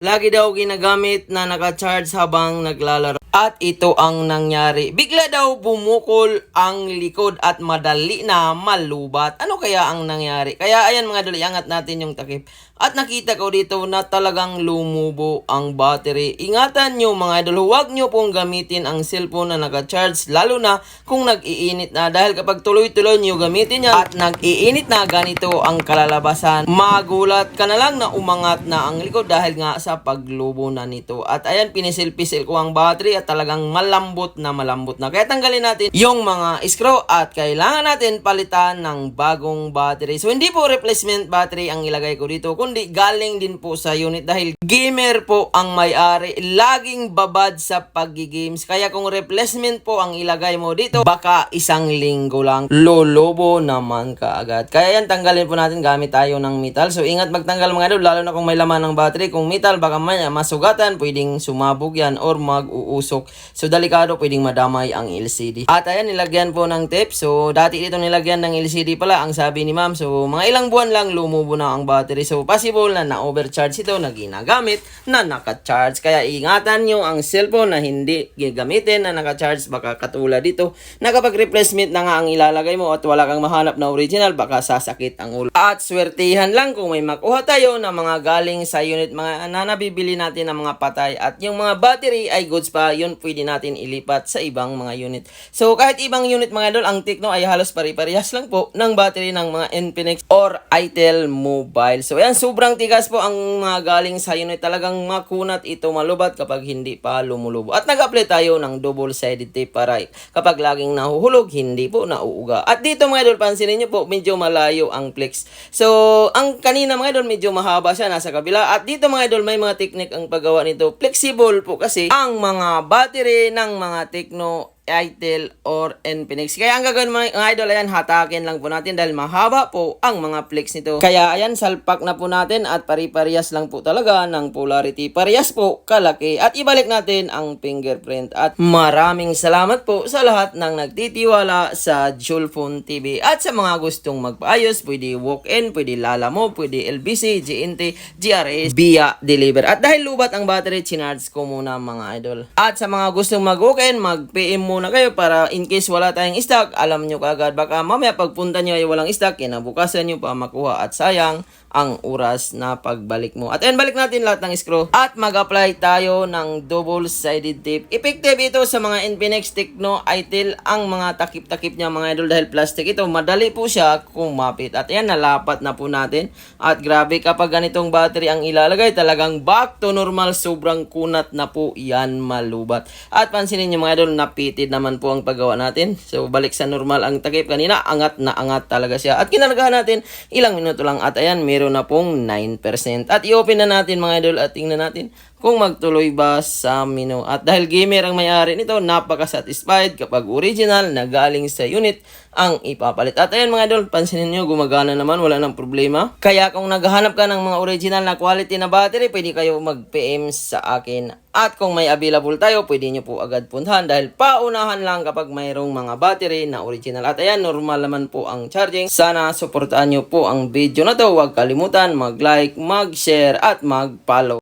Lagi daw ginagamit na naka-charge habang naglalaro. At ito ang nangyari. Bigla daw bumukol ang likod at madali na malubat. Ano kaya ang nangyari? Kaya ayan mga idol, iangat natin yung takip. At nakita ko dito na talagang lumubo ang battery. Ingatan nyo mga idol, huwag nyo pong gamitin ang cellphone na naka-charge. Lalo na kung nag-iinit na. Dahil kapag tuloy-tuloy nyo gamitin yan at nag-iinit na ganito ang kalalabasan, magulat ka na lang na umangat na ang likod dahil nga sa paglubo na nito. At ayan, pinisil-pisil ko ang battery at talagang malambot na malambot na. Kaya tanggalin natin yung mga screw at kailangan natin palitan ng bagong battery. So hindi po replacement battery ang ilagay ko dito, kundi galing din po sa unit dahil gamer po ang may-ari. Laging babad sa paggi-games. Kaya kung replacement po ang ilagay mo dito, baka isang linggo lang. Lolobo naman ka agad. Kaya yan, tanggalin po natin gamit tayo ng metal. So ingat magtanggal mga idol, lalo na kung may laman ng battery. Kung metal, baka may masugatan, pwedeng sumabog yan or mag-uusok. So delikado, pwedeng madamay ang LCD. At ayan, nilagyan po ng tape. So dati dito nilagyan ng LCD pala, ang sabi ni ma'am. So mga ilang buwan lang lumubo na ang battery. So possible na na-overcharge ito na ginagamit na naka-charge. Kaya ingatan nyo ang cellphone na hindi gagamitin na naka-charge. Baka katulad dito na kapag replacement na nga ang ilalagay mo at wala kang mahanap na original, baka sasakit ang ulo. At swertihan lang kung may makuha tayo na mga galing sa unit mga na nabibili natin ng mga patay at yung mga battery ay goods pa, yun pwede natin ilipat sa ibang mga unit. So kahit ibang unit mga idol, ang Tecno ay halos pari-parehas lang po ng battery ng mga Infinix or Itel Mobile. So ayan, sobrang tigas po ang mga galing sa unit. Talagang makunat ito malubat kapag hindi pa lumulubo. At nag-apply tayo ng double-sided tape para kapag laging nahuhulog, hindi po nauuga. At dito mga idol, pansinin nyo po, medyo malayo ang flex. So, ang kanina mga idol, medyo mahaba siya, nasa kabila. At dito mga idol, may mga technique ang paggawa nito. Flexible po kasi ang mga battery ng mga Tecno Itel or Infinix. Kaya ang gagawin mga idol, ayan, hatakin lang po natin dahil mahaba po ang mga flex nito. Kaya ayan, salpak na po natin at pari-parehas lang po talaga ng polarity. Parehas po kalaki. At ibalik natin ang fingerprint. At maraming salamat po sa lahat ng nagtitiwala sa Julphone TV. At sa mga gustong magpaayos, pwede walk-in, pwede lalamo, pwede LBC, GNT, GRS, via deliver. At dahil lubat ang battery, chinarge ko muna mga idol. At sa mga gustong mag-walk-in, mag-PM muna kayo para in case wala tayong stock, alam nyo kaagad. Baka mamaya pagpunta nyo ay walang stock, kinabukasan nyo pa makuha at sayang ang oras na pagbalik mo. At ayan, balik natin lahat ng screw. At mag-apply tayo ng double-sided tape. Effective ito sa mga Infinix Tecno Itel ang mga takip-takip niya mga idol dahil plastic ito. Madali po siya kumapit. At ayan, nalapat na po natin. At grabe kapag ganitong battery ang ilalagay, talagang back to normal. Sobrang kunat na po yan malubat. At pansinin niyo mga idol, napitid naman po ang paggawa natin. So balik sa normal ang takip kanina. Angat na angat talaga siya. At kinargahan natin ilang minuto lang. At ayan, meron na pong 9%. At i-open na natin mga idol at tingnan natin kung magtuloy ba sa menu. At dahil gamer ang may-ari nito, napaka-satisfied kapag original na galing sa unit ang ipapalit. At ayan mga idol, pansinin nyo, gumagana naman, wala nang problema. Kaya kung naghahanap ka ng mga original na quality na battery, pwede kayo mag-PM sa akin. At kung may available tayo, pwede nyo po agad puntahan dahil paunahan lang kapag mayroong mga battery na original. At ayan, normal naman po ang charging. Sana suportahan nyo po ang video na to. Huwag kalimutan mag-like, mag-share at mag-follow.